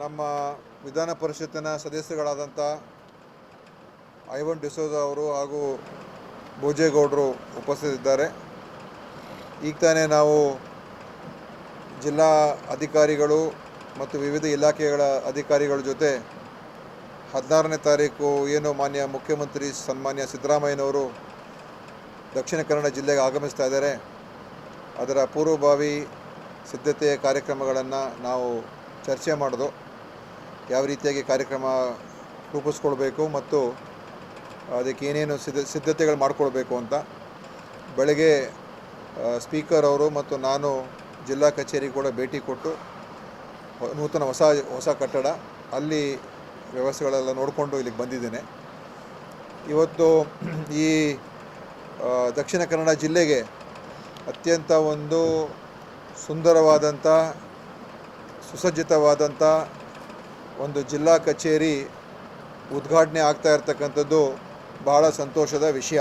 ನಮ್ಮ ವಿಧಾನ ಪರಿಷತ್ತಿನ ಸದಸ್ಯಗಳಾದಂಥ ಐವನ್ ಡಿಸೋಜ ಅವರು ಹಾಗೂ ಭೋಜೇಗೌಡರು ಉಪಸ್ಥಿತಿದ್ದಾರೆ. ಈಗ ತಾನೇ ನಾವು ಜಿಲ್ಲಾ ಅಧಿಕಾರಿಗಳು ಮತ್ತು ವಿವಿಧ ಇಲಾಖೆಗಳ ಅಧಿಕಾರಿಗಳ ಜೊತೆ ಹದಿನಾರನೇ ತಾರೀಕು ಏನು ಮಾನ್ಯ ಮುಖ್ಯಮಂತ್ರಿ ಸನ್ಮಾನ್ಯ ಸಿದ್ದರಾಮಯ್ಯನವರು ದಕ್ಷಿಣ ಕನ್ನಡ ಜಿಲ್ಲೆಗೆ ಆಗಮಿಸ್ತಾ ಇದ್ದಾರೆ. ಅದರ ಪೂರ್ವಭಾವಿ ಸಿದ್ಧತೆಯ ಕಾರ್ಯಕ್ರಮಗಳನ್ನು ನಾವು ಚರ್ಚೆ ಮಾಡೋದು. ಯಾವ ರೀತಿಯಾಗಿ ಕಾರ್ಯಕ್ರಮ ರೂಪಿಸ್ಕೊಳ್ಬೇಕು ಮತ್ತು ಅದಕ್ಕೆ ಏನೇನು ಸಿದ್ಧ, ಸಿದ್ಧತೆಗಳು ಮಾಡಿಕೊಳ್ಬೇಕು ಅಂತ ಬೆಳಗ್ಗೆ ಸ್ಪೀಕರ್ ಅವರು ಮತ್ತು ನಾನು ಜಿಲ್ಲಾ ಕಚೇರಿಗೆ ಕೂಡ ಭೇಟಿ ಕೊಟ್ಟು ನೂತನ ಹೊಸ ಹೊಸ ಕಟ್ಟಡ ಅಲ್ಲಿ ವ್ಯವಸ್ಥೆಗಳೆಲ್ಲ ನೋಡಿಕೊಂಡು ಇಲ್ಲಿಗೆ ಬಂದಿದ್ದೇನೆ. ಇವತ್ತು ಈ ದಕ್ಷಿಣ ಕನ್ನಡ ಜಿಲ್ಲೆಗೆ ಅತ್ಯಂತ ಒಂದು ಸುಂದರವಾದಂಥ, ಸುಸಜ್ಜಿತವಾದಂಥ ಒಂದು ಜಿಲ್ಲಾ ಕಚೇರಿ ಉದ್ಘಾಟನೆ ಆಗ್ತಾ ಇರತಕ್ಕಂಥದ್ದು ಬಹಳ ಸಂತೋಷದ ವಿಷಯ.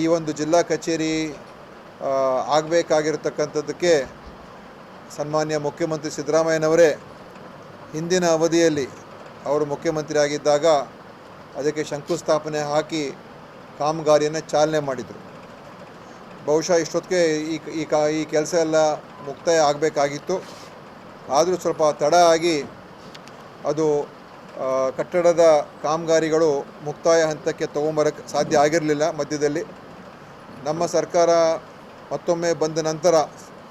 ಈ ಒಂದು ಜಿಲ್ಲಾ ಕಚೇರಿ ಆಗಬೇಕಾಗಿರ್ತಕ್ಕಂಥದ್ದಕ್ಕೆ ಸನ್ಮಾನ್ಯ ಮುಖ್ಯಮಂತ್ರಿ ಸಿದ್ದರಾಮಯ್ಯನವರೇ, ಹಿಂದಿನ ಅವಧಿಯಲ್ಲಿ ಅವರು ಮುಖ್ಯಮಂತ್ರಿ ಆಗಿದ್ದಾಗ ಅದಕ್ಕೆ ಶಂಕುಸ್ಥಾಪನೆ ಹಾಕಿ ಕಾಮಗಾರಿಯನ್ನು ಚಾಲನೆ ಮಾಡಿದರು. ಬಹುಶಃ ಇಷ್ಟೊತ್ತಿಗೆ ಈ ಈ ಕಾ ಈ ಕೆಲಸ ಎಲ್ಲ ಮುಕ್ತಾಯ ಆಗಬೇಕಾಗಿತ್ತು. ಆದರೂ ಸ್ವಲ್ಪ ತಡ ಆಗಿ ಅದು ಕಟ್ಟಡದ ಕಾಮಗಾರಿಗಳು ಮುಕ್ತಾಯ ಹಂತಕ್ಕೆ ತೊಗೊಂಬರಕ್ಕೆ ಸಾಧ್ಯ ಆಗಿರಲಿಲ್ಲ ಮಧ್ಯದಲ್ಲಿ. ನಮ್ಮ ಸರ್ಕಾರ ಮತ್ತೊಮ್ಮೆ ಬಂದ ನಂತರ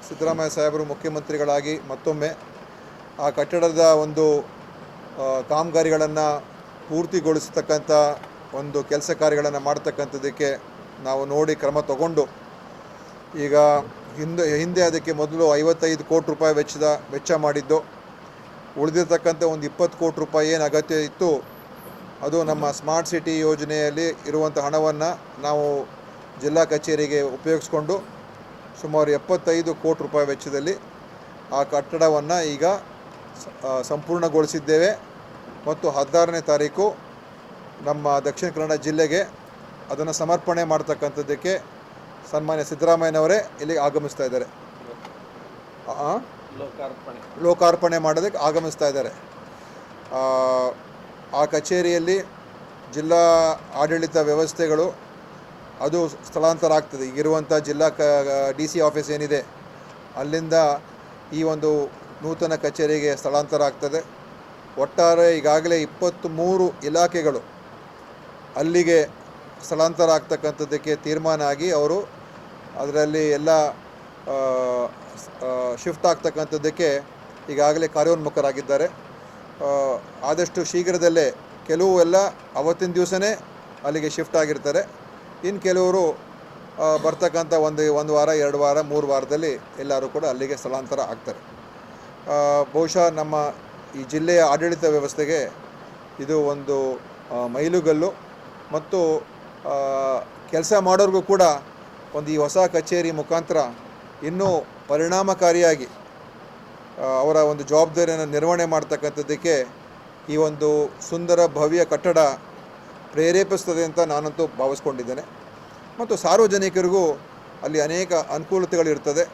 ಸಿದ್ದರಾಮಯ್ಯ ಸಾಹೇಬರು ಮುಖ್ಯಮಂತ್ರಿಗಳಾಗಿ ಮತ್ತೊಮ್ಮೆ ಆ ಕಟ್ಟಡದ ಒಂದು ಕಾಮಗಾರಿಗಳನ್ನು ಪೂರ್ತಿಗೊಳಿಸತಕ್ಕಂಥ ಒಂದು ಕೆಲಸ ಕಾರ್ಯಗಳನ್ನು ಮಾಡ್ತಕ್ಕಂಥದ್ದಕ್ಕೆ ನಾವು ನೋಡಿ ಕ್ರಮ ತಗೊಂಡು, ಈಗ ಹಿಂದೆ ಹಿಂದೆ ಅದಕ್ಕೆ ಮೊದಲು ಐವತ್ತೈದು ಕೋಟಿ ರೂಪಾಯಿ ವೆಚ್ಚದ, ವೆಚ್ಚ ಮಾಡಿದ್ದು. ಉಳಿದಿರ್ತಕ್ಕಂಥ ಒಂದು ಇಪ್ಪತ್ತು ಕೋಟಿ ರೂಪಾಯಿ ಏನು ಅಗತ್ಯ ಇತ್ತು, ಅದು ನಮ್ಮ ಸ್ಮಾರ್ಟ್ ಸಿಟಿ ಯೋಜನೆಯಲ್ಲಿ ಇರುವಂಥ ಹಣವನ್ನು ನಾವು ಜಿಲ್ಲಾ ಕಚೇರಿಗೆ ಉಪಯೋಗಿಸ್ಕೊಂಡು ಸುಮಾರು ಎಪ್ಪತ್ತೈದು ಕೋಟಿ ರೂಪಾಯಿ ವೆಚ್ಚದಲ್ಲಿ ಆ ಕಟ್ಟಡವನ್ನು ಈಗ ಸಂಪೂರ್ಣಗೊಳಿಸಿದ್ದೇವೆ ಮತ್ತು ಹದಿನಾರನೇ ತಾರೀಕು ನಮ್ಮ ದಕ್ಷಿಣ ಕನ್ನಡ ಜಿಲ್ಲೆಗೆ ಅದನ್ನು ಸಮರ್ಪಣೆ ಮಾಡ್ತಕ್ಕಂಥದ್ದಕ್ಕೆ ಸನ್ಮಾನ್ಯ ಸಿದ್ದರಾಮಯ್ಯನವರೇ ಇಲ್ಲಿಗೆ ಆಗಮಿಸ್ತಾ ಇದ್ದಾರೆ? ಲೋಕಾರ್ಪಣೆ. ಮಾಡೋದಕ್ಕೆ ಆಗಮಿಸ್ತಾ ಇದ್ದಾರೆ. ಆ, ಆ ಕಚೇರಿಯಲ್ಲಿ ಜಿಲ್ಲಾ ಆಡಳಿತ ವ್ಯವಸ್ಥೆಗಳು ಅದು ಸ್ಥಳಾಂತರ ಆಗ್ತದೆ ಈಗಿರುವಂಥ ಜಿಲ್ಲಾ ಕ ಡಿ ಸಿ ಆಫೀಸ್ ಏನಿದೆ ಅಲ್ಲಿಂದ ಈ ಒಂದು ನೂತನ ಕಚೇರಿಗೆ ಸ್ಥಳಾಂತರ ಆಗ್ತದೆ. ಒಟ್ಟಾರೆ ಈಗಾಗಲೇ ಇಪ್ಪತ್ತ್ಮೂರು ಇಲಾಖೆಗಳು ಅಲ್ಲಿಗೆ ಸ್ಥಳಾಂತರ ಆಗ್ತಕ್ಕಂಥದ್ದಕ್ಕೆ ತೀರ್ಮಾನ ಆಗಿ ಅವರು ಅದರಲ್ಲಿ ಎಲ್ಲ ಶಿಫ್ಟ್ ಆಗ್ತಕ್ಕಂಥದ್ದಕ್ಕೆ ಈಗಾಗಲೇ ಕಾರ್ಯೋನ್ಮುಖರಾಗಿದ್ದಾರೆ. ಆದಷ್ಟು ಶೀಘ್ರದಲ್ಲೇ ಕೆಲವು ಎಲ್ಲ ಅವತ್ತಿನ ದಿವಸನೇ ಅಲ್ಲಿಗೆ ಶಿಫ್ಟ್ ಆಗಿರ್ತಾರೆ. ಇನ್ನು ಕೆಲವರು ಬರ್ತಕ್ಕಂಥ ಒಂದು ಒಂದು ವಾರ, ಎರಡು ವಾರ, ಮೂರು ವಾರದಲ್ಲಿ ಎಲ್ಲರೂ ಕೂಡ ಅಲ್ಲಿಗೆ ಸ್ಥಳಾಂತರ ಆಗ್ತಾರೆ. ಬಹುಶಃ ನಮ್ಮ ಈ ಜಿಲ್ಲೆಯ ಆಡಳಿತ ವ್ಯವಸ್ಥೆಗೆ ಇದು ಒಂದು ಮೈಲುಗಲ್ಲು ಮತ್ತು ಕೆಲಸ ಮಾಡೋರಿಗೂ ಕೂಡ ಒಂದು ಈ ಹೊಸ ಕಚೇರಿ ಮುಖಾಂತರ ಇನ್ನೂ ಪರಿಣಾಮಕಾರಿಯಾಗಿ ಅವರ ಒಂದು ಜವಾಬ್ದಾರಿಯನ್ನು ನಿರ್ವಹಣೆ ಮಾಡ್ತಕ್ಕಂಥದ್ದಕ್ಕೆ ಈ ಒಂದು ಸುಂದರ ಭವ್ಯ ಕಟ್ಟಡ ಪ್ರೇರೇಪಿಸ್ತದೆ ಅಂತ ನಾನಂತೂ ಭಾವಿಸ್ಕೊಂಡಿದ್ದೇನೆ. ಮತ್ತು ಸಾರ್ವಜನಿಕರಿಗೂ ಅಲ್ಲಿ ಅನೇಕ ಅನುಕೂಲತೆಗಳಿರ್ತದೆ.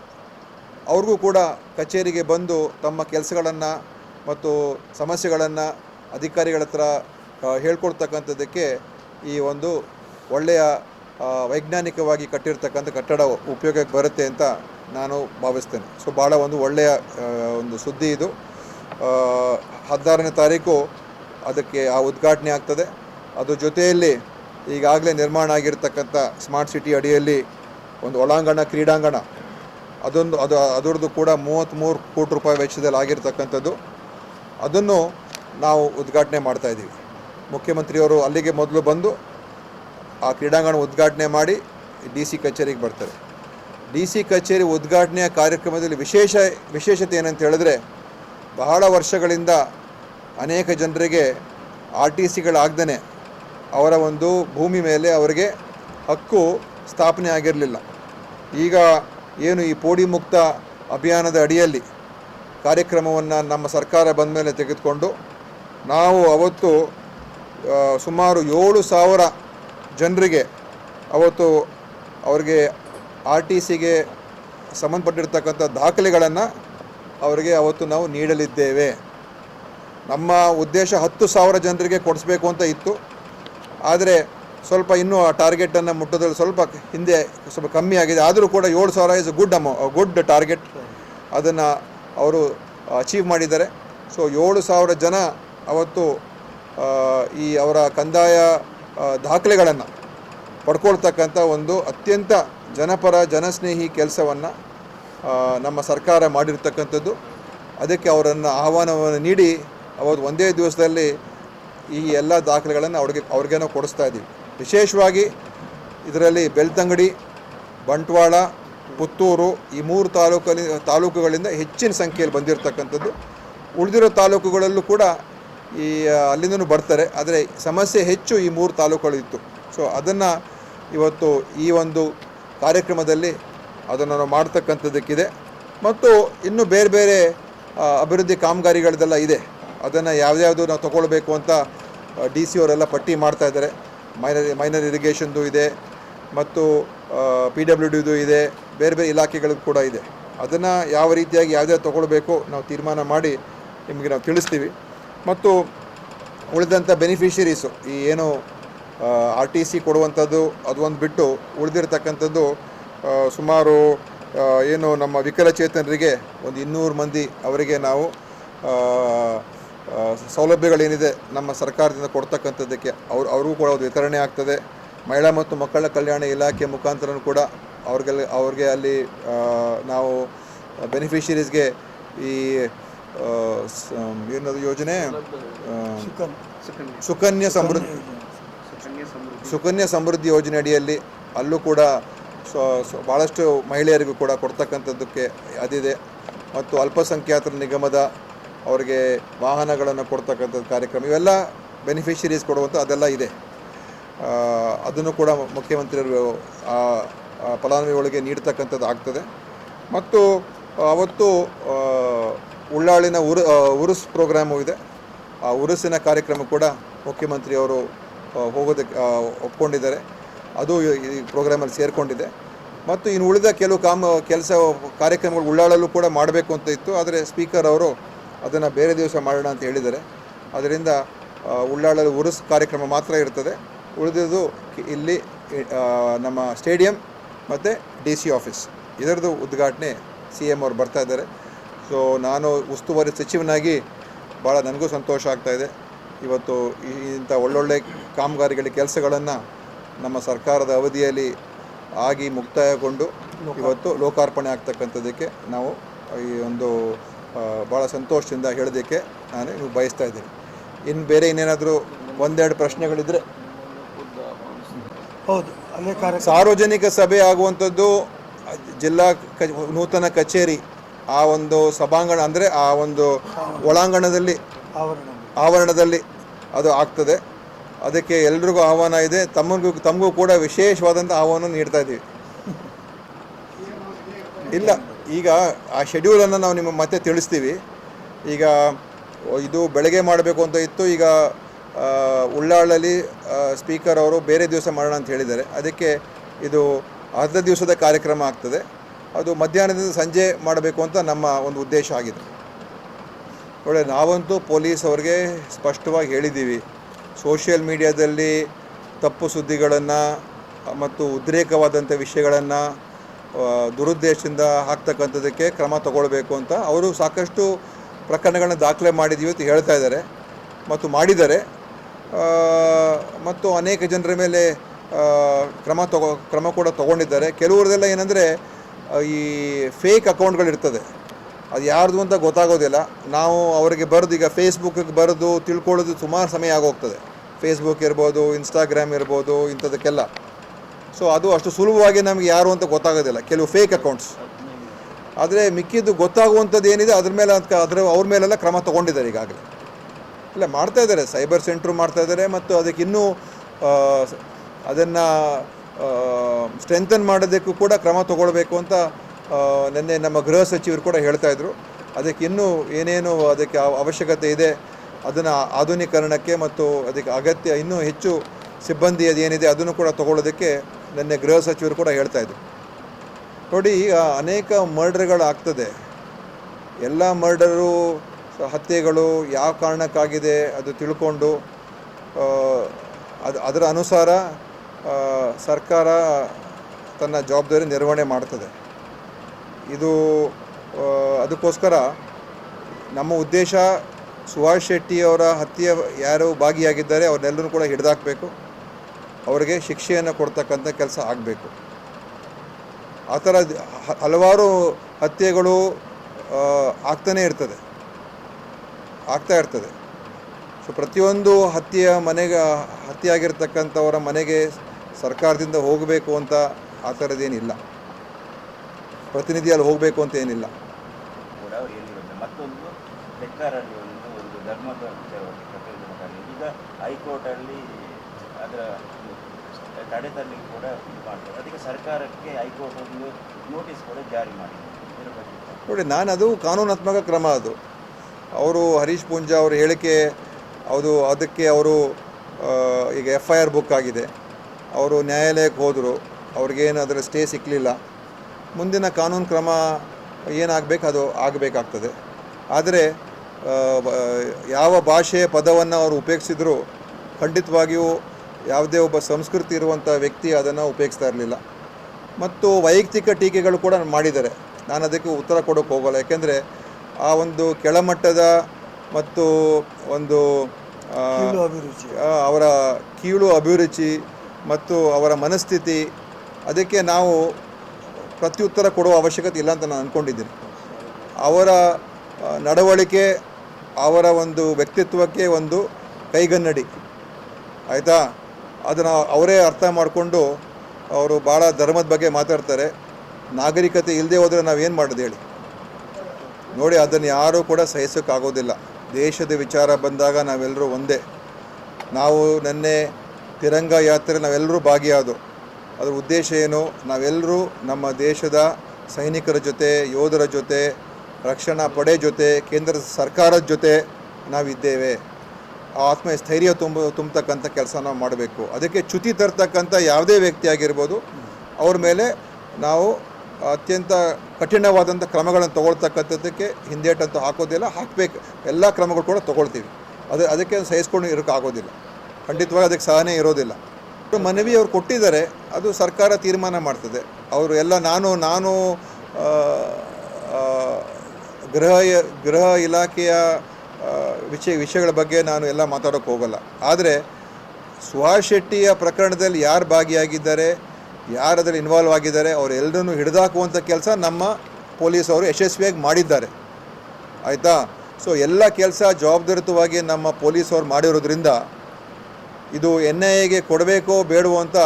ಅವ್ರಿಗೂ ಕೂಡ ಕಚೇರಿಗೆ ಬಂದು ತಮ್ಮ ಕೆಲಸಗಳನ್ನು ಮತ್ತು ಸಮಸ್ಯೆಗಳನ್ನು ಅಧಿಕಾರಿಗಳ ಹತ್ರ ಹೇಳ್ಕೊಡ್ತಕ್ಕಂಥದ್ದಕ್ಕೆ ಈ ಒಂದು ಒಳ್ಳೆಯ ವೈಜ್ಞಾನಿಕವಾಗಿ ಕಟ್ಟಿರ್ತಕ್ಕಂಥ ಕಟ್ಟಡ ಉಪಯೋಗಕ್ಕೆ ಬರುತ್ತೆ ಅಂತ ನಾನು ಭಾವಿಸ್ತೇನೆ. ಸೊ ಭಾಳ ಒಂದು ಒಳ್ಳೆಯ ಒಂದು ಸುದ್ದಿ ಇದು. ಹದಿನಾರನೇ ತಾರೀಕು ಅದಕ್ಕೆ ಆ ಉದ್ಘಾಟನೆ ಆಗ್ತದೆ. ಅದ್ರ ಜೊತೆಯಲ್ಲಿ ಈಗಾಗಲೇ ನಿರ್ಮಾಣ ಆಗಿರ್ತಕ್ಕಂಥ ಸ್ಮಾರ್ಟ್ ಸಿಟಿ ಅಡಿಯಲ್ಲಿ ಒಂದು ಒಳಾಂಗಣ, ಕ್ರೀಡಾಂಗಣ. ಅದೊಂದು, ಅದು, ಅದರದ್ದು ಕೂಡ ಮೂವತ್ತ್ಮೂರು ಕೋಟಿ ರೂಪಾಯಿ ವೆಚ್ಚದಲ್ಲಿ ಆಗಿರ್ತಕ್ಕಂಥದ್ದು. ಅದನ್ನು ನಾವು ಉದ್ಘಾಟನೆ ಮಾಡ್ತಾ ಇದ್ದೀವಿ. ಮುಖ್ಯಮಂತ್ರಿಯವರು ಅಲ್ಲಿಗೆ ಮೊದಲು ಬಂದು ಆ ಕ್ರೀಡಾಂಗಣ ಉದ್ಘಾಟನೆ ಮಾಡಿ ಡಿ ಸಿ ಕಚೇರಿಗೆ ಬರ್ತಾರೆ. ಡಿ ಸಿ ಕಚೇರಿ ಉದ್ಘಾಟನೆಯ ಕಾರ್ಯಕ್ರಮದಲ್ಲಿ ವಿಶೇಷ ವಿಶೇಷತೆ ಏನಂತ ಹೇಳಿದ್ರೆ ಬಹಳ ವರ್ಷಗಳಿಂದ ಅನೇಕ ಜನರಿಗೆ ಆರ್ ಟಿ ಸಿಗಳಾಗ್ದೇ ಅವರ ಒಂದು ಭೂಮಿ ಮೇಲೆ ಅವರಿಗೆ ಹಕ್ಕು ಸ್ಥಾಪನೆ ಆಗಿರಲಿಲ್ಲ. ಈಗ ಏನು ಈ ಪೋಡಿ ಮುಕ್ತ ಅಭಿಯಾನದ ಅಡಿಯಲ್ಲಿ ಕಾರ್ಯಕ್ರಮವನ್ನು ನಮ್ಮ ಸರ್ಕಾರ ಬಂದ ಮೇಲೆ ತೆಗೆದುಕೊಂಡು ನಾವು ಅವತ್ತು ಸುಮಾರು ಏಳು ಸಾವಿರ ಜನರಿಗೆ ಅವತ್ತು ಅವರಿಗೆ ಆರ್ ಟಿ ಸಿಗೆ ಸಂಬಂಧಪಟ್ಟಿರ್ತಕ್ಕಂಥ ದಾಖಲೆಗಳನ್ನು ಅವರಿಗೆ ಅವತ್ತು ನಾವು ನೀಡಲಿದ್ದೇವೆ. ನಮ್ಮ ಉದ್ದೇಶ ಹತ್ತು ಸಾವಿರ ಜನರಿಗೆ ಕೊಡಿಸ್ಬೇಕು ಅಂತ ಇತ್ತು. ಆದರೆ ಸ್ವಲ್ಪ ಇನ್ನೂ ಆ ಟಾರ್ಗೆಟನ್ನು ಮುಟ್ಟೋದ್ರಲ್ಲಿ ಸ್ವಲ್ಪ ಹಿಂದೆ ಸ್ವಲ್ಪ ಕಮ್ಮಿ ಆಗಿದೆ. ಆದರೂ ಕೂಡ ಏಳು ಸಾವಿರ is good amount good target ಅದನ್ನು ಅವರು ಅಚೀವ್ ಮಾಡಿದ್ದಾರೆ. ಸೊ ಏಳು ಸಾವಿರ ಜನ ಅವತ್ತು ಈ ಅವರ ಕಂದಾಯ ದಾಖಲೆಗಳನ್ನು ಪಡ್ಕೊಳ್ತಕ್ಕಂಥ ಒಂದು ಅತ್ಯಂತ ಜನಪರ, ಜನಸ್ನೇಹಿ ಕೆಲಸವನ್ನು ನಮ್ಮ ಸರ್ಕಾರ ಮಾಡಿರ್ತಕ್ಕಂಥದ್ದು. ಅದಕ್ಕೆ ಅವರನ್ನು ಆಹ್ವಾನವನ್ನು ನೀಡಿ ಅವತ್ತು ಒಂದೇ ದಿವಸದಲ್ಲಿ ಈ ಎಲ್ಲ ದಾಖಲೆಗಳನ್ನು ಅವ್ರಿಗೆ ಅವ್ರಿಗೆ ನಾವು ಕೊಡಿಸ್ತಾ ಇದ್ದೀವಿ. ವಿಶೇಷವಾಗಿ ಇದರಲ್ಲಿ ಬೆಳ್ತಂಗಡಿ, ಬಂಟ್ವಾಳ, ಪುತ್ತೂರು ಈ ಮೂರು ತಾಲೂಕಲ್ಲಿ, ತಾಲೂಕುಗಳಿಂದ ಹೆಚ್ಚಿನ ಸಂಖ್ಯೆಯಲ್ಲಿ ಬಂದಿರತಕ್ಕಂಥದ್ದು. ಉಳಿದಿರೋ ತಾಲೂಕುಗಳಲ್ಲೂ ಕೂಡ ಈ ಅಲ್ಲಿಂದನೂ ಬರ್ತಾರೆ. ಆದರೆ ಸಮಸ್ಯೆ ಹೆಚ್ಚು ಈ ಮೂರು ತಾಲೂಕುಗಳಿತ್ತು ಸೊ ಅದನ್ನು ಇವತ್ತು ಈ ಒಂದು ಕಾರ್ಯಕ್ರಮದಲ್ಲಿ ಅದನ್ನು ನಾವು ಮಾಡ್ತಕ್ಕಂಥದ್ದಕ್ಕಿದೆ. ಮತ್ತು ಇನ್ನೂ ಬೇರೆ ಬೇರೆ ಅಭಿವೃದ್ಧಿ ಕಾಮಗಾರಿಗಳದೆಲ್ಲ ಇದೆ. ಅದನ್ನು ಯಾವ್ದ್ಯಾವುದು ನಾವು ತಗೊಳ್ಬೇಕು ಅಂತ ಡಿ ಸಿ ಅವರೆಲ್ಲ ಪಟ್ಟಿ ಮಾಡ್ತಾ ಇದ್ದಾರೆ. ಮೈನರ್ ಮೈನರ್ ಇರಿಗೇಷನ್ದು ಇದೆ. ಮತ್ತು ಪಿ ಡಬ್ಲ್ಯೂ ಡಿದು ಇದೆ. ಬೇರೆ ಬೇರೆ ಇಲಾಖೆಗಳದ್ದು ಕೂಡ ಇದೆ. ಅದನ್ನು ಯಾವ ರೀತಿಯಾಗಿ ಯಾವುದೇ ತೊಗೊಳ್ಬೇಕು ನಾವು ತೀರ್ಮಾನ ಮಾಡಿ ನಿಮಗೆ ನಾವು ತಿಳಿಸ್ತೀವಿ. ಮತ್ತು ಉಳಿದಂಥ ಬೆನಿಫಿಷರೀಸು ಈ ಏನು ಆರ್ ಟಿ ಸಿ ಕೊಡುವಂಥದ್ದು ಅದು ಒಂದು ಬಿಟ್ಟು ಉಳಿದಿರ್ತಕ್ಕಂಥದ್ದು ಸುಮಾರು ಏನು ನಮ್ಮ ವಿಕಲಚೇತನರಿಗೆ ಒಂದು ಇನ್ನೂರು ಮಂದಿ ಅವರಿಗೆ ನಾವು ಸೌಲಭ್ಯಗಳೇನಿದೆ ನಮ್ಮ ಸರ್ಕಾರದಿಂದ ಕೊಡ್ತಕ್ಕಂಥದ್ದಕ್ಕೆ ಅವ್ರು ಅವ್ರಿಗೂ ಕೂಡ ಅದು ವಿತರಣೆ ಆಗ್ತದೆ. ಮಹಿಳಾ ಮತ್ತು ಮಕ್ಕಳ ಕಲ್ಯಾಣ ಇಲಾಖೆ ಮುಖಾಂತರನೂ ಕೂಡ ಅವ್ರಿಗೆಲ್ಲ ಅವ್ರಿಗೆ ಅಲ್ಲಿ ನಾವು ಬೆನಿಫಿಷರೀಸ್ಗೆ ಈ ಏನದು ಯೋಜನೆ? ಸುಕನ್ಯಾ ಸಮೃದ್ಧಿ. ಸುಕನ್ಯಾ ಸಮೃದ್ಧಿ ಯೋಜನೆ ಅಡಿಯಲ್ಲಿ ಅಲ್ಲೂ ಕೂಡ ಸ್ವ- ಭಾಳಷ್ಟು ಮಹಿಳೆಯರಿಗೂ ಕೂಡ ಕೊಡ್ತಕ್ಕಂಥದ್ದಕ್ಕೆ ಅದಿದೆ. ಮತ್ತು ಅಲ್ಪಸಂಖ್ಯಾತರ ನಿಗಮದ ಅವರಿಗೆ ವಾಹನಗಳನ್ನು ಕೊಡ್ತಕ್ಕಂಥದ್ದು ಕಾರ್ಯಕ್ರಮ. ಇವೆಲ್ಲ ಬೆನಿಫಿಷರೀಸ್ ಕೊಡುವಂಥ ಅದೆಲ್ಲ ಇದೆ. ಅದನ್ನು ಕೂಡ ಮುಖ್ಯಮಂತ್ರಿಯವರು ಫಲಾನುಭವಿಗಳಿಗೆ ನೀಡ್ತಕ್ಕಂಥದ್ದು ಆಗ್ತದೆ. ಮತ್ತು ಅವತ್ತು ಉಳ್ಳಾಳಿನ ಉರು ಉರುಸ್ ಪ್ರೋಗ್ರಾಮು ಇದೆ. ಆ ಉರುಸಿನ ಕಾರ್ಯಕ್ರಮ ಕೂಡ ಮುಖ್ಯಮಂತ್ರಿಯವರು ಹೋಗೋದಕ್ಕೆ ಒಪ್ಕೊಂಡಿದ್ದಾರೆ. ಅದು ಈ- ಪ್ರೋಗ್ರಾಮಲ್ಲಿ ಸೇರಿಕೊಂಡಿದೆ. ಮತ್ತು ಇನ್ನು ಉಳಿದ ಕೆಲವು ಕಾಮ, ಕೆಲಸ ಕಾರ್ಯಕ್ರಮಗಳು ಉಳ್ಳಾಳಲ್ಲೂ ಕೂಡ ಮಾಡಬೇಕು ಅಂತ ಇತ್ತು. ಆದರೆ ಸ್ಪೀಕರ್ ಅವರು ಅದನ್ನು ಬೇರೆ ದಿವಸ ಮಾಡೋಣ ಅಂತ ಹೇಳಿದ್ದಾರೆ. ಅದರಿಂದ ಉಳ್ಳಾಳಲ್ಲಿ ಉರುಸ್ ಕಾರ್ಯಕ್ರಮ ಮಾತ್ರ ಇರ್ತದೆ. ಉಳಿದಿದ್ದು ಇಲ್ಲಿ ನಮ್ಮ ಸ್ಟೇಡಿಯಂ ಮತ್ತು ಡಿ ಸಿ ಆಫೀಸ್. ಇದರದ್ದು ಉದ್ಘಾಟನೆ ಸಿ ಎಂ ಅವ್ರು ಬರ್ತಾ ಇದ್ದಾರೆ. ಸೊ, ನಾನು ಉಸ್ತುವಾರಿ ಸಚಿವನಾಗಿ ಭಾಳ ನನಗೂ ಸಂತೋಷ ಆಗ್ತಾ ಇದೆ. ಇವತ್ತು ಇಂಥ ಒಳ್ಳೊಳ್ಳೆ ಕಾಮಗಾರಿಗಳ ಕೆಲಸಗಳನ್ನು ನಮ್ಮ ಸರ್ಕಾರದ ಅವಧಿಯಲ್ಲಿ ಆಗಿ ಮುಕ್ತಾಯಗೊಂಡು ಇವತ್ತು ಲೋಕಾರ್ಪಣೆ ಆಗ್ತಕ್ಕಂಥದ್ದಕ್ಕೆ ನಾವು ಈ ಒಂದು ಭಾಳ ಸಂತೋಷದಿಂದ ಹೇಳೋದಕ್ಕೆ ನಾನು ನೀವು ಬಯಸ್ತಾ ಇದ್ದೀನಿ. ಇನ್ನು ಬೇರೆ ಇನ್ನೇನಾದರೂ ಒಂದೆರಡು ಪ್ರಶ್ನೆಗಳಿದ್ದರೆ ಹೌದು ಅಲ್ಲೇ ಸಾರ್ವಜನಿಕ ಸಭೆ ಆಗುವಂಥದ್ದು ಜಿಲ್ಲಾ ಕ ನೂತನ ಕಚೇರಿ ಆ ಒಂದು ಸಭಾಂಗಣ ಅಂದರೆ ಆ ಒಂದು ಒಳಾಂಗಣದಲ್ಲಿ ಆವರಣ. ಆವರಣದಲ್ಲಿ ಅದು ಆಗ್ತದೆ. ಅದಕ್ಕೆ ಎಲ್ರಿಗೂ ಆಹ್ವಾನ ಇದೆ. ತಮಗೂ ತಮಗೂ ಕೂಡ ವಿಶೇಷವಾದಂಥ ಆಹ್ವಾನ ನೀಡ್ತಾ ಇದ್ದೀವಿ. ಇಲ್ಲ, ಈಗ ಆ ಶೆಡ್ಯೂಲನ್ನು ನಾವು ನಿಮಗೆ ಮತ್ತೆ ತಿಳಿಸ್ತೀವಿ. ಈಗ ಇದು ಬೆಳಗ್ಗೆ ಮಾಡಬೇಕು ಅಂತ ಇತ್ತು. ಈಗ ಉಳ್ಳಾಳಲ್ಲಿ ಸ್ಪೀಕರ್ ಅವರು ಬೇರೆ ದಿವಸ ಮಾಡೋಣ ಅಂತ ಹೇಳಿದ್ದಾರೆ. ಅದಕ್ಕೆ ಇದು ಅರ್ಧ ದಿವಸದ ಕಾರ್ಯಕ್ರಮ ಆಗ್ತದೆ. ಅದು ಮಧ್ಯಾಹ್ನದಿಂದ ಸಂಜೆ ಮಾಡಬೇಕು ಅಂತ ನಮ್ಮ ಒಂದು ಉದ್ದೇಶ ಆಗಿದೆ. ಒಳ್ಳೆ ನಾವಂತೂ ಪೊಲೀಸ್ ಅವ್ರಿಗೆ ಸ್ಪಷ್ಟವಾಗಿ ಹೇಳಿದ್ದೀವಿ. ಸೋಷಿಯಲ್ ಮೀಡಿಯಾದಲ್ಲಿ ತಪ್ಪು ಸುದ್ದಿಗಳನ್ನು ಮತ್ತು ಉದ್ರೇಕವಾದಂಥ ವಿಷಯಗಳನ್ನು ದುರುದ್ದೇಶದಿಂದ ಹಾಕ್ತಕ್ಕಂಥದ್ದಕ್ಕೆ ಕ್ರಮ ತಗೊಳ್ಬೇಕು ಅಂತ ಅವರು ಸಾಕಷ್ಟು ಪ್ರಕರಣಗಳನ್ನ ದಾಖಲೆ ಮಾಡಿದ್ದೀವಿ ಅಂತ ಹೇಳ್ತಾ ಇದ್ದಾರೆ ಮತ್ತು ಮಾಡಿದ್ದಾರೆ. ಮತ್ತು ಅನೇಕ ಜನರ ಮೇಲೆ ಕ್ರಮ ತಗೋ, ಕ್ರಮ ಕೂಡ ತಗೊಂಡಿದ್ದಾರೆ. ಕೆಲವ್ರದೆಲ್ಲ ಏನಂದರೆ ಈ ಫೇಕ್ ಅಕೌಂಟ್ಗಳಿರ್ತದೆ ಅದು ಯಾರ್ದು ಅಂತ ಗೊತ್ತಾಗೋದಿಲ್ಲ. ನಾವು ಅವರಿಗೆ ಬರೆದು ಈಗ ಫೇಸ್ಬುಕ್ಕಿಗೆ ಬರೆದು ತಿಳ್ಕೊಳ್ಳೋದು ಸುಮಾರು ಸಮಯ ಆಗೋಗ್ತದೆ. ಫೇಸ್ಬುಕ್ ಇರ್ಬೋದು ಇನ್ಸ್ಟಾಗ್ರಾಮ್ ಇರ್ಬೋದು, ಇಂಥದಕ್ಕೆಲ್ಲ. ಸೊ ಅದು ಅಷ್ಟು ಸುಲಭವಾಗಿ ನಮಗೆ ಯಾರು ಅಂತ ಗೊತ್ತಾಗೋದಿಲ್ಲ. ಕೆಲವು ಫೇಕ್ ಅಕೌಂಟ್ಸ್ ಆದರೆ ಮಿಕ್ಕಿದ್ದು ಗೊತ್ತಾಗುವಂಥದ್ದು ಏನಿದೆ, ಅದ್ರ ಮೇಲೆ ಅದಕ್ಕೆ ಅದ್ರ ಅವ್ರ ಮೇಲೆಲ್ಲ ಕ್ರಮ ತೊಗೊಂಡಿದ್ದಾರೆ ಈಗಾಗಲೇ. ಇಲ್ಲ, ಮಾಡ್ತಾ ಇದ್ದಾರೆ. ಸೈಬರ್ ಸೆಂಟ್ರು ಮಾಡ್ತಾ ಇದ್ದಾರೆ ಮತ್ತು ಅದಕ್ಕೆ ಇನ್ನೂ ಅದನ್ನು ಸ್ಟ್ರೆಂಥನ್ ಮಾಡೋದಕ್ಕೂ ಕೂಡ ಕ್ರಮ ತಗೊಳ್ಬೇಕು ಅಂತ ನಿನ್ನೆ ನಮ್ಮ ಗೃಹ ಸಚಿವರು ಕೂಡ ಹೇಳ್ತಾ ಇದ್ರು. ಅದಕ್ಕೆ ಇನ್ನೂ ಏನೇನು ಅದಕ್ಕೆ ಅವ- ಅವಶ್ಯಕತೆ ಇದೆ, ಅದನ್ನು ಆಧುನೀಕರಣಕ್ಕೆ ಮತ್ತು ಅದಕ್ಕೆ ಅಗತ್ಯ ಇನ್ನೂ ಹೆಚ್ಚು ಸಿಬ್ಬಂದಿ ಅದೇನಿದೆ ಅದನ್ನು ಕೂಡ ತಗೊಳ್ಳೋದಕ್ಕೆ ನಿನ್ನೆ ಗೃಹ ಸಚಿವರು ಕೂಡ ಹೇಳ್ತಾ ಇದ್ರು. ನೋಡಿ, ಈಗ ಅನೇಕ ಮರ್ಡರ್ಗಳಾಗ್ತದೆ ಎಲ್ಲ ಮರ್ಡರು ಹತ್ಯೆಗಳು ಯಾವ ಕಾರಣಕ್ಕಾಗಿದೆ ಅದು ತಿಳ್ಕೊಂಡು ಅದು, ಅದರ ಅನುಸಾರ ಸರ್ಕಾರ ತನ್ನ ಜವಾಬ್ದಾರಿ ನಿರ್ವಹಣೆ ಮಾಡ್ತದೆ. ಇದು ಅದಕ್ಕೋಸ್ಕರ ನಮ್ಮ ಉದ್ದೇಶ ಸುಭಾಷ್ ಶೆಟ್ಟಿಯವರ ಹತ್ಯೆ ಯಾರು ಭಾಗಿಯಾಗಿದ್ದಾರೆ, ಅವ್ರನ್ನೆಲ್ಲರೂ ಕೂಡ ಹಿಡಿದಾಕಬೇಕು. ಅವರಿಗೆ ಶಿಕ್ಷೆಯನ್ನು ಕೊಡ್ತಕ್ಕಂಥ ಕೆಲಸ ಆಗಬೇಕು. ಆ ಥರ ಹಲವಾರು ಹತ್ಯೆಗಳು ಆಗ್ತಾನೇ ಇರ್ತದೆ. ಆಗ್ತಾ ಇರ್ತದೆ. ಸೊ, ಪ್ರತಿಯೊಂದು ಹತ್ಯೆಯ ಮನೆಗೆ ಹತ್ಯೆ ಆಗಿರ್ತಕ್ಕಂಥವರ ಮನೆಗೆ ಸರ್ಕಾರದಿಂದ ಹೋಗಬೇಕು ಅಂತ ಆ ಥರದ್ದೇನಿಲ್ಲ. ಪ್ರತಿನಿಧಿ ಅಲ್ಲಿ ಹೋಗಬೇಕು ಅಂತ ಏನಿಲ್ಲ. ಕೂಡ ಎಲ್ಲಿರುತ್ತೆ ಮತ್ತೊಂದು ಬೆಕ್ಕಾರಲ್ಲಿ ಒಂದು ಒಂದು ಧರ್ಮದ ವಿಚಾರವಾಗಿ ಪ್ರತಿಭಟನೆ ಈಗ ಹೈಕೋರ್ಟಲ್ಲಿ ಅದರ ತಡೆ ತರಲಿಕ್ಕೆ ಕೂಡ ಇದು ಮಾಡ್ತಾರೆ. ಅದಕ್ಕೆ ಸರ್ಕಾರಕ್ಕೆ ಹೈಕೋರ್ಟ್ ಒಂದು ನೋಟಿಸ್ ಕೂಡ ಜಾರಿ ಮಾಡಿದೆ. ಇದರ ಬಗ್ಗೆ ನೋಡಿ ನಾನು ಅದು ಕಾನೂನಾತ್ಮಕ ಕ್ರಮ ಅದು. ಅವರು ಹರೀಶ್ ಪೂಂಜಾ ಅವರ ಹೇಳಿಕೆ ಅದು ಅದಕ್ಕೆ ಅವರು ಈಗ ಎಫ್ ಐ ಆರ್ ಬುಕ್ ಆಗಿದೆ. ಅವರು ನ್ಯಾಯಾಲಯಕ್ಕೆ ಹೋದರು. ಅವ್ರಿಗೇನು ಅದರ ಸ್ಟೇ ಸಿಕ್ಕಲಿಲ್ಲ ಮುಂದಿನ ಕಾನೂನು ಕ್ರಮ ಏನಾಗಬೇಕು ಅದು ಆಗಬೇಕಾಗ್ತದೆ. ಆದರೆ ಯಾವ ಭಾಷೆಯ ಪದವನ್ನು ಅವರು ಉಪಯೋಗಿಸಿದ್ರು ಖಂಡಿತವಾಗಿಯೂ ಯಾವುದೇ ಒಬ್ಬ ಸಂಸ್ಕೃತಿ ಇರುವಂಥ ವ್ಯಕ್ತಿ ಅದನ್ನು ಉಪಯೋಗಿಸ್ತಾ ಇರಲಿಲ್ಲ. ಮತ್ತು ವೈಯಕ್ತಿಕ ಟೀಕೆಗಳು ಕೂಡ ಮಾಡಿದ್ದಾರೆ. ನಾನು ಅದಕ್ಕೆ ಉತ್ತರ ಕೊಡೋಕ್ಕೆ ಹೋಗೋಲ್ಲ. ಯಾಕೆಂದರೆ ಆ ಒಂದು ಕೆಳಮಟ್ಟದ ಮತ್ತು ಒಂದು ಅವರ ಕೀಳು ಅಭಿರುಚಿ ಮತ್ತು ಅವರ ಮನಸ್ಥಿತಿ ಅದಕ್ಕೆ ನಾವು ಪ್ರತ್ಯುತ್ತರ ಕೊಡುವ ಅವಶ್ಯಕತೆ ಇಲ್ಲ ಅಂತ ನಾನು ಅಂದ್ಕೊಂಡಿದ್ದೀನಿ ಅವರ ನಡವಳಿಕೆ, ಅವರ ಒಂದು ವ್ಯಕ್ತಿತ್ವಕ್ಕೆ ಒಂದು ಕೈಗನ್ನಡಿ. ಆಯಿತಾ? ಅದನ್ನು ಅವರೇ ಅರ್ಥ ಮಾಡಿಕೊಂಡು ಅವರು ಭಾಳ ಧರ್ಮದ ಬಗ್ಗೆ ಮಾತಾಡ್ತಾರೆ. ನಾಗರಿಕತೆ ಇಲ್ಲದೆ ಹೋದರೆ ನಾವೇನು ಮಾಡೋದು ಹೇಳಿ? ನೋಡಿ, ಅದನ್ನು ಯಾರೂ ಕೂಡ ಸಹಿಸೋಕ್ಕಾಗೋದಿಲ್ಲ. ದೇಶದ ವಿಚಾರ ಬಂದಾಗ ನಾವೆಲ್ಲರೂ ಒಂದೇ. ನಾವು ನೆನ್ನೆ ತಿರಂಗ ಯಾತ್ರೆ ನಾವೆಲ್ಲರೂ ಭಾಗಿಯಾದವು. ಅದರ ಉದ್ದೇಶ ಏನು? ನಾವೆಲ್ಲರೂ ನಮ್ಮ ದೇಶದ ಸೈನಿಕರ ಜೊತೆ, ಯೋಧರ ಜೊತೆ, ರಕ್ಷಣಾ ಪಡೆ ಜೊತೆ, ಕೇಂದ್ರ ಸರ್ಕಾರದ ಜೊತೆ ನಾವಿದ್ದೇವೆ. ಆ ಆತ್ಮಸ್ಥೈರ್ಯ ತುಂಬ, ತುಂಬತಕ್ಕಂಥ ಕೆಲಸ ನಾವು ಮಾಡಬೇಕು. ಅದಕ್ಕೆ ಚ್ಯುತಿ ತರ್ತಕ್ಕಂಥ ಯಾವುದೇ ವ್ಯಕ್ತಿ ಆಗಿರ್ಬೋದು, ಅವ್ರ ಮೇಲೆ ನಾವು ಅತ್ಯಂತ ಕಠಿಣವಾದಂಥ ಕ್ರಮಗಳನ್ನು ತೊಗೊಳ್ತಕ್ಕಂಥದ್ದಕ್ಕೆ ಹಿಂದೇಟಂತೂ ಹಾಕೋದಿಲ್ಲ, ಹಾಕಬೇಕು. ಎಲ್ಲ ಕ್ರಮಗಳು ಕೂಡ ತೊಗೊಳ್ತೀವಿ. ಅದು, ಅದಕ್ಕೆ ಸಹಿಸ್ಕೊಂಡು ಇರೋಕ್ಕಾಗೋದಿಲ್ಲ. ಖಂಡಿತವಾಗಿ ಅದಕ್ಕೆ ಸಹನೆ ಇರೋದಿಲ್ಲ. ಮನವಿ ಅವರು ಕೊಟ್ಟಿದ್ದಾರೆ, ಅದು ಸರ್ಕಾರ ತೀರ್ಮಾನ ಮಾಡ್ತದೆ. ಅವರು ಎಲ್ಲ ನಾನು ನಾನು ಗೃಹ ಗೃಹ ಇಲಾಖೆಯ ವಿಷಯ, ವಿಷಯಗಳ ಬಗ್ಗೆ ನಾನು ಎಲ್ಲ ಮಾತಾಡೋಕ್ಕೆ ಹೋಗಲ್ಲ. ಆದರೆ ಸುಹಾಸ್ ಶೆಟ್ಟಿಯ ಪ್ರಕರಣದಲ್ಲಿ ಯಾರು ಭಾಗಿಯಾಗಿದ್ದಾರೆ ಯಾರು ಅದರಲ್ಲಿ ಇನ್ವಾಲ್ವ್ ಆಗಿದ್ದಾರೆ ಅವರೆಲ್ಲರನ್ನು ಹಿಡಿದಾಕುವಂಥ ಕೆಲಸ ನಮ್ಮ ಪೊಲೀಸ್ ಅವರು ಯಶಸ್ವಿಯಾಗಿ ಮಾಡಿದ್ದಾರೆ. ಆಯಿತಾ? ಸೊ ಎಲ್ಲ ಕೆಲಸ ಜವಾಬ್ದಾರಿತವಾಗಿ ನಮ್ಮ ಪೊಲೀಸ್ ಅವ್ರು ಮಾಡಿರೋದ್ರಿಂದ ಇದು ಎನ್ ಐ ಎಗೆ ಕೊಡಬೇಕೋ ಬೇಡವೋ ಅಂತ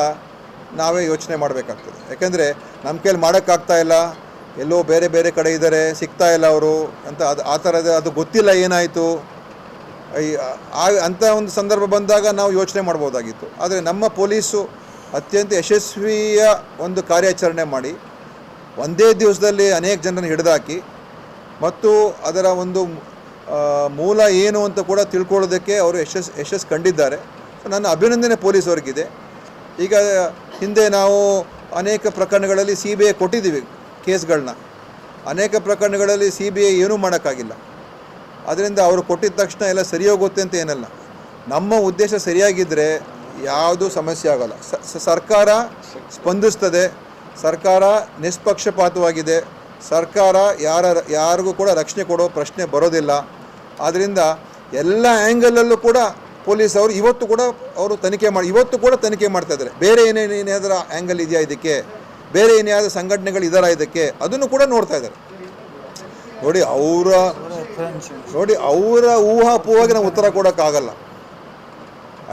ನಾವೇ ಯೋಚನೆ ಮಾಡಬೇಕಾಗ್ತದೆ. ಯಾಕೆಂದರೆ ನಮ್ಮ ಕೈಯಲ್ಲಿ ಮಾಡೋಕ್ಕಾಗ್ತಾ ಇಲ್ಲ, ಎಲ್ಲೋ ಬೇರೆ ಬೇರೆ ಕಡೆ ಇದ್ದಾರೆ, ಸಿಗ್ತಾ ಇಲ್ಲ ಅವರು ಅಂತ ಅದು ಆ ಥರದ ಅದು ಗೊತ್ತಿಲ್ಲ ಏನಾಯಿತು. ಆ ಅಂಥ ಒಂದು ಸಂದರ್ಭ ಬಂದಾಗ ನಾವು ಯೋಚನೆ ಮಾಡ್ಬೋದಾಗಿತ್ತು. ಆದರೆ ನಮ್ಮ ಪೊಲೀಸು ಅತ್ಯಂತ ಯಶಸ್ವಿಯ ಒಂದು ಕಾರ್ಯಾಚರಣೆ ಮಾಡಿ, ಒಂದೇ ದಿವಸದಲ್ಲಿ ಅನೇಕ ಜನರನ್ನು ಹಿಡಿದಾಕಿ, ಮತ್ತು ಅದರ ಒಂದು ಮೂಲ ಏನು ಅಂತ ಕೂಡ ತಿಳ್ಕೊಳ್ಳೋದಕ್ಕೆ ಅವರು ಯಶಸ್ ಯಶಸ್ಸು ಕಂಡಿದ್ದಾರೆ. ನನ್ನ ಅಭಿನಂದನೆ ಪೊಲೀಸವ್ರಿಗಿದೆ. ಈಗ ಹಿಂದೆ ನಾವು ಅನೇಕ ಪ್ರಕರಣಗಳಲ್ಲಿ ಸಿ ಬಿ ಐ ಕೊಟ್ಟಿದ್ದೀವಿ ಕೇಸ್ಗಳನ್ನ ಅನೇಕ ಪ್ರಕರಣಗಳಲ್ಲಿ ಸಿ ಬಿ ಐ ಏನೂ ಮಾಡೋಕ್ಕಾಗಿಲ್ಲ. ಅದರಿಂದ ಅವರು ಕೊಟ್ಟಿದ ತಕ್ಷಣ ಎಲ್ಲ ಸರಿ ಹೋಗುತ್ತೆ ಅಂತ ಏನಲ್ಲ. ನಮ್ಮ ಉದ್ದೇಶ ಸರಿಯಾಗಿದ್ದರೆ ಯಾವುದೂ ಸಮಸ್ಯೆ ಆಗೋಲ್ಲ. ಸರ್ಕಾರ ಸ್ಪಂದಿಸ್ತದೆ. ಸರ್ಕಾರ ನಿಷ್ಪಕ್ಷಪಾತವಾಗಿದೆ. ಸರ್ಕಾರ ಯಾರ, ಯಾರಿಗೂ ಕೂಡ ರಕ್ಷಣೆ ಕೊಡೋ ಪ್ರಶ್ನೆ ಬರೋದಿಲ್ಲ. ಆದ್ದರಿಂದ ಎಲ್ಲ ಆ್ಯಂಗಲಲ್ಲೂ ಕೂಡ ಪೊಲೀಸ್ ಅವರು ಇವತ್ತು ಕೂಡ ಅವರು ತನಿಖೆ ಮಾಡಿ, ಇವತ್ತು ಕೂಡ ತನಿಖೆ ಮಾಡ್ತಾ ಇದ್ದಾರೆ. ಬೇರೆ ಏನೇನು ಏನಾದರೂ ಆ್ಯಂಗಲ್ ಇದೆಯಾ ಇದಕ್ಕೆ? ಬೇರೆ ಏನಾದರೂ ಸಂಘಟನೆಗಳು ಇದ್ದಾರಾ ಇದಕ್ಕೆ? ಅದನ್ನು ಕೂಡ ನೋಡ್ತಾ ಇದ್ದಾರೆ. ನೋಡಿ ಅವರ ನೋಡಿ ಅವರ ಊಹಾಪೂಹಾಗಿ ನಾವು ಉತ್ತರ ಕೊಡೋಕ್ಕಾಗಲ್ಲ.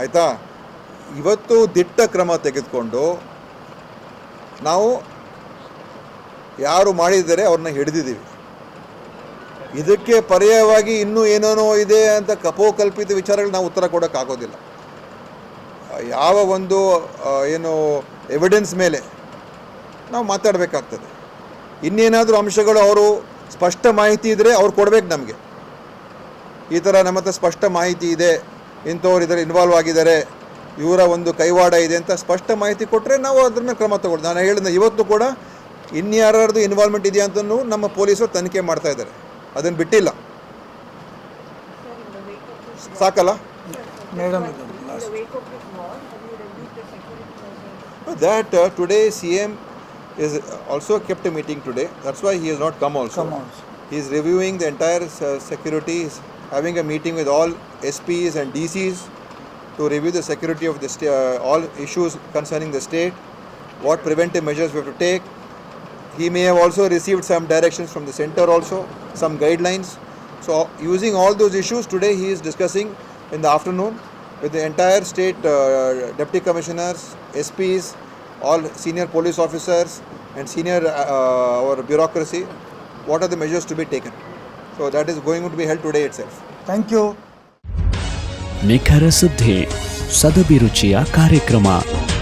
ಆಯಿತಾ? ಇವತ್ತು ದಿಟ್ಟ ಕ್ರಮ ತೆಗೆದುಕೊಂಡು ನಾವು ಯಾರು ಮಾಡಿದರೆ ಅವ್ರನ್ನ ಹಿಡಿದಿದ್ದೀವಿ. ಇದಕ್ಕೆ ಪರ್ಯಾಯವಾಗಿ ಇನ್ನೂ ಏನೇನೋ ಇದೆ ಅಂತ ಕಪೋಕಲ್ಪಿತ ವಿಚಾರಗಳು ನಾವು ಉತ್ತರ ಕೊಡೋಕ್ಕಾಗೋದಿಲ್ಲ. ಯಾವ ಒಂದು ಏನು ಎವಿಡೆನ್ಸ್ ಮೇಲೆ ನಾವು ಮಾತಾಡಬೇಕಾಗ್ತದೆ. ಇನ್ನೇನಾದರೂ ಅಂಶಗಳು ಅವರು ಸ್ಪಷ್ಟ ಮಾಹಿತಿ ಇದ್ದರೆ ಅವ್ರು ಕೊಡ್ಬೇಕು ನಮಗೆ. ಈ ಥರ ನಮ್ಮ ಹತ್ರ ಸ್ಪಷ್ಟ ಮಾಹಿತಿ ಇದೆ, ಇಂಥವ್ರು ಇದರಲ್ಲಿ ಇನ್ವಾಲ್ವ್ ಆಗಿದ್ದಾರೆ, ಇವರ ಒಂದು ಕೈವಾಡ ಇದೆ ಅಂತ ಸ್ಪಷ್ಟ ಮಾಹಿತಿ ಕೊಟ್ಟರೆ ನಾವು ಅದ್ರ ಮೇಲೆ ಕ್ರಮ ತಗೊಳ್ಳಿ ನಾನು ಹೇಳಿದ ಇವತ್ತು ಕೂಡ ಇನ್ಯಾರ್ದು ಇನ್ವಾಲ್ವ್ಮೆಂಟ್ ಇದೆಯಾ ಅಂತಲೂ ನಮ್ಮ ಪೊಲೀಸರು ತನಿಖೆ ಮಾಡ್ತಾ ಇದ್ದಾರೆ. ಅದನ್ನು ಬಿಟ್ಟಿಲ್ಲ ಸಾಕಲ್ಲ ಮೇಡಮ್ ಇದು In the wake of this war, have you reviewed the security measures? That uh, today CM is also kept a meeting today. That's why he has not come also. Come also. He is reviewing the entire uh, security, He's having a meeting with all SPs and DCs to review the security of the sta- uh, all issues concerning the state, what preventive measures we have to take. He may have also received some directions from the center also, some guidelines. So using all those issues today he is discussing in the afternoon with the entire state uh, deputy commissioners, SPs, all senior police officers and senior uh, our bureaucracy, what are the measures to be taken. So that is going to be held today itself. Thank you ನಿಖರ ಸುದ್ದಿ ಸದಭಿರುಚಿಯ ಕಾರ್ಯಕ್ರಮ